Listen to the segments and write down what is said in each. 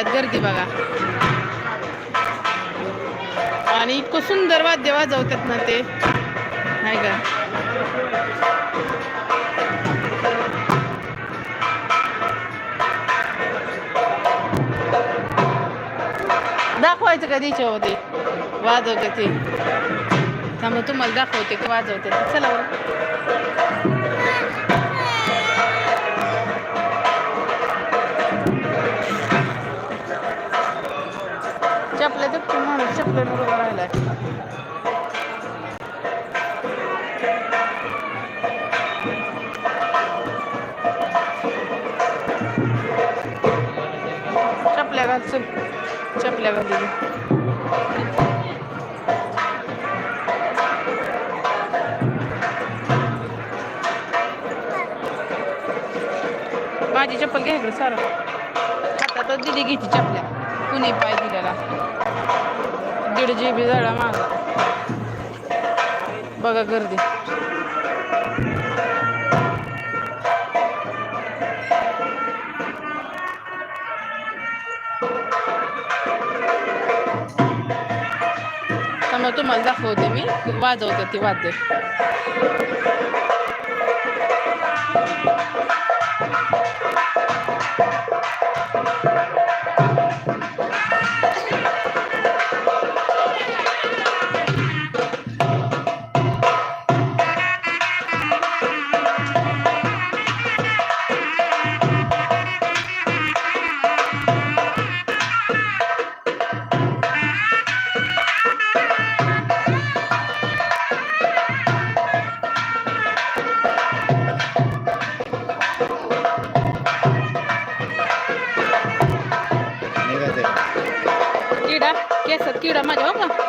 सगळ्यात गर्दी बघा आणि इतकं सुंदर वाद्य वाजवतात ना ते नाही का दाखवायचं का त्याच्यामध्ये वाजवते ते त्यामुळे तुम्हाला दाखवते की वाजवते ते. चला चल चपल्या घाल माझी चप्पल घ्या इकडे सारा. तर दिली घ्यायची चपल्या. कुणी पाय दिलेला. दीड जी बी झाला माझा. बघा गर्दी. तुम्हाला दाखवते मी. वाजवते ती वाद्य. किडा माझ्या हो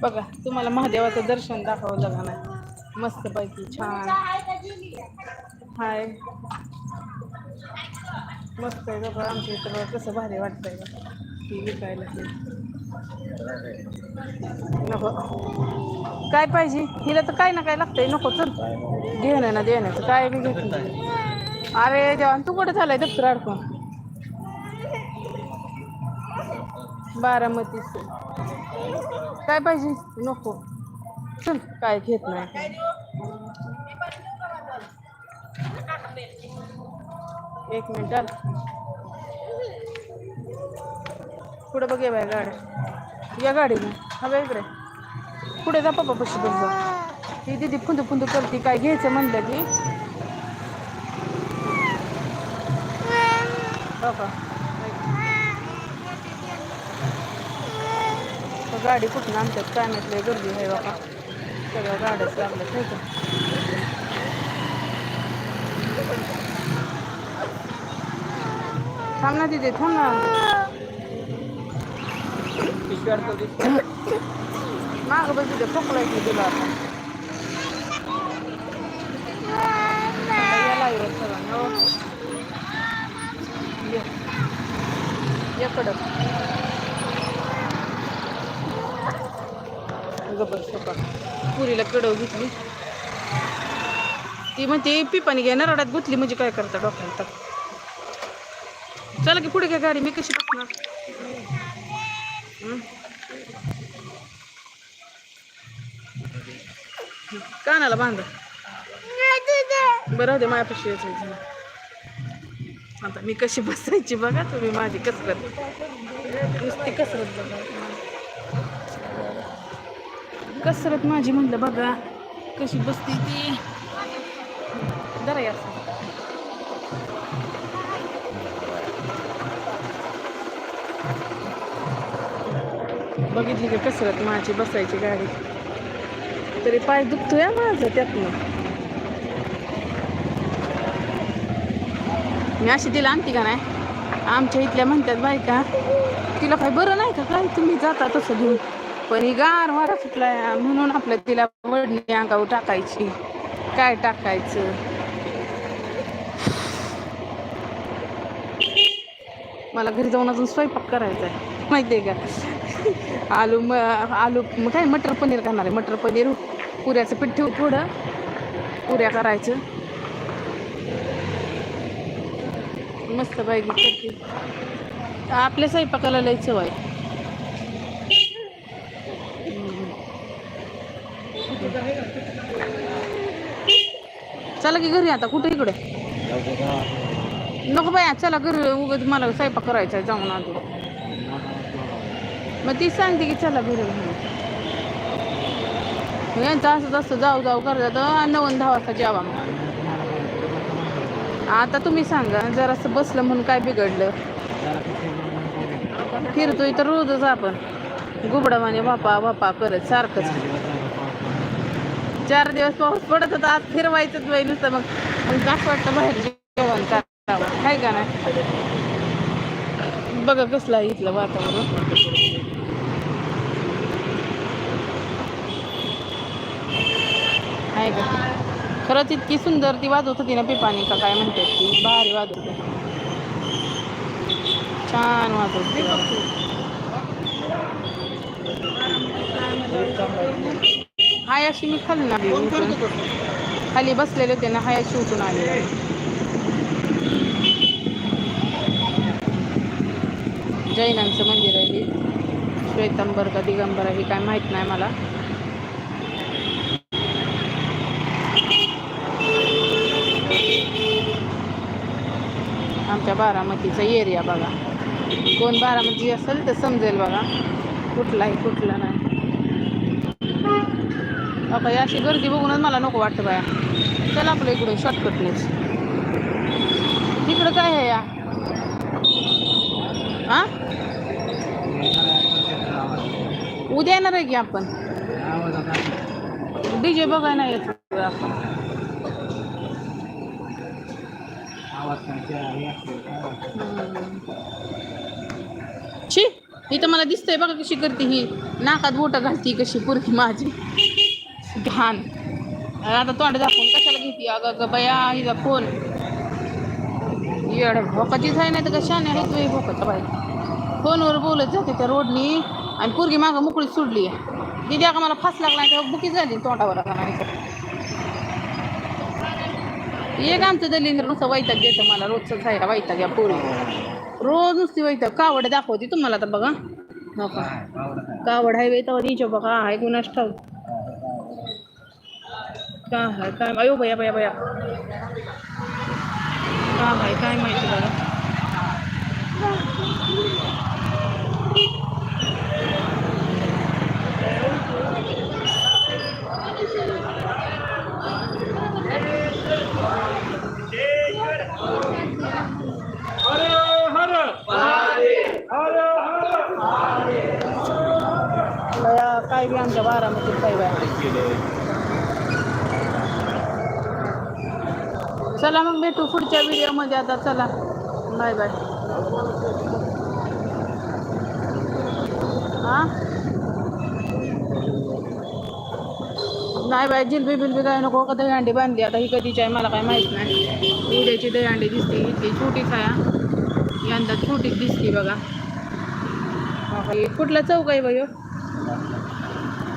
बघा तुम्हाला महादेवाचं दर्शन दाखवलं का नाही? मस्त पैकी छान. हाय. मस्त आहे बघा आमच्या इथं कसं भारी वाटतंय बघा ती विकायला नको. काय पाहिजे? हिला तर काय ना काय लागतंय. नको चल. घेणं ना देण्याचं काय बी घेत अरे देवा तू कुठे झालाय दप्तर अडकून? बारामतीच काय पाहिजे? नको. चल काय घेत नाही. एक मिनिट पुढे बघ बाय गाड्या या गाडीने. हव्या इकडे. पुढे जा पप्पा पशी बघ जा ती दिदी फुंदू फुंदू करते काय घ्यायचं म्हणलं की. हो का? गाडी कुठून आणतात काय माहीत गर्दी आहे बाबा. सगळ्या गाड्याच लागल्या नाही का? थांब ना तिथे थांब ना. माग बस तिथे खोकला तुला आता. हो. ये. गबर सोपा. पुरीला कडव घेतली ती म्हणते पिपाणी घ्या रडात गुतली म्हणजे काय करता डॉक्टर चला की पुढे घ्या गाडी मी कशी बसणार? कानाला बांध. बरं होते मायापाशी यायचं आता मी कशी बसायची बघा तुम्ही माझी कसरत. नुसती कसरत बघा. कसरत माझी म्हणलं बघा. कशी बसते ती. जरा या. बघितली की कसरत? माझी बसायची गाडी. तरी पाय दुखतोय या माझं त्यातनं. मी अशी तिला आणते का नाही? आमच्या इथल्या म्हणतात बायका तिला काय बरं नाही का काय? तुम्ही जाता तसं घेऊन. पण ही गार वारा सुटलाय म्हणून आपल्या तिला वडणी अंगावर टाकायची. काय टाकायचं? मला घरी जाऊन अजून स्वयंपाक करायचा आहे माहिती आहे का? आलू म आलू मग काय मटर पनीर करणार आहे. मटर पनीर पुऱ्याचं पीठ ठेवू थोडं पुऱ्या करायचं. मस्त पाहिजे आपल्या स्वयंपाकाला लय चव आहे. चला की घरी आता कुठे इकडे? नको बाया चला घरी उगाच मला स्वयंपाक करायचा आहे जाऊन आधी मग ती सांगते की चला घरी म्हणून मग यांचं असं तसं जाऊ जाऊ करतात नवन दहा वाजता जेवा मग आता तुम्ही सांगा जर असं बसलं म्हणून काय बिघडलं? फिरतोय तर रोजच आपण. गुबडावाने वापा वापा करत सारखंच. चार दिवस पाऊस पडत होता आज फिरवायचंच बाई नुसतं मग. मग वाटतं बाहेर जेवण करावं. काय का नाही? बघा कसलं आहे इथलं वातावरण. नाही का? खरंच इतकी सुंदर ती वाजवत होती ना पिपाणी का काय म्हणतात ती? भारी वाजवत होती. छान वाजवत हायाशी हाय अशी मी खाली ना खाली बसलेले होते ना हाय अशी उठून आले. जैनांचं मंदिर आहे श्वेतांबर का दिगंबर आहे हे काय माहीत नाही मला. बारामतीचा एरिया बघा. कोण बारामती असेल तर समजेल बघा. कुठला आहे कुठला नाही. बाबा अशी गर्दी बघूनच मला नको वाटतं बाया. चल आपलं इकडून शॉर्टकटनेच इकडं काय आहे या? हा उद्या येणार आहे की आपण? डीजे बघायला येत. आपण शी इथं मला दिसतंय बघा कशी करते ही. नाकात बोट घालती कशी पुरती माझी. घाण. आता तोंड दाखवून कशाला घेते? अगं ग बया हिचा फोन. येड भोकाचीच आहे नाही तर कशाने आहे तू भोकाचा बाई? फोनवर बोलत जाते त्या रोडनी आणि पोरगी मागं मोकळी सोडली. दिदी अगं मला फास लागला तेव्हा बुकीच झाली तोंडावर आता नाही एक आमचं दलिंद्र नुसतं वैताग देतं मला रोजचं खायला वैताग या पोरी. रोज नुसती वैताग. कावड दाखवते तुम्हाला तर बघा. कावड हायवे तर तिच्या बघा आहे कुणाच ठाऊ का आहे काय अयो भया भया भया. का आहे काय माहिती बघा बया, काय बी आमच्या बारामतीत काय चला मग भेटू पुढच्या व्हिडिओमध्ये आता चला. बाय बाय हा? नाही बाय जिलबी बिलबी काय नको का दहीहंडी बांधली? आता ही कधीची आहे मला काय माहीत नाही. उद्याची दहीहंडी दिसते इथली छोटीच आहे यंदा छोटीच दिसते बघा. हे कुठला चौक आहे बघ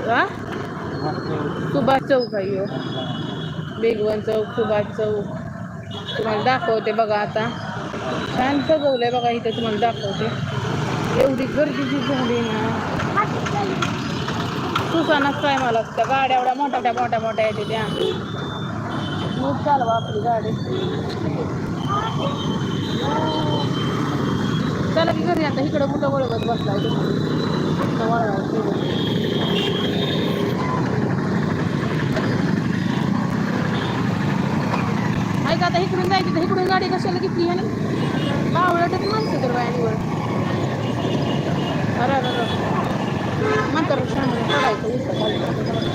का सुभाष चौक आहे ह्यो. बेगवन चौक सुभाष चौक. तुम्हाला दाखवते बघा आता. छान सजवलंय बघा इथं तुम्हाला दाखवते. एवढी गर्दीची झाली ना. सुसानाच काय मला असतं गाड्या एवढ्या मोठ्या मोठ्या मोठ्या मोठ्या येते त्या. मग चालवा आपली गाडी. चला की घरी आता इकडं कुठं वळवत बसलाय तुम्हाला ऐका आता इकडून जायची तर इकडून गाडी कशाला घेतली ह्याने बावळटच माणसं तर बायांवर. अरे अरे अरे. म्हातारं पडायचं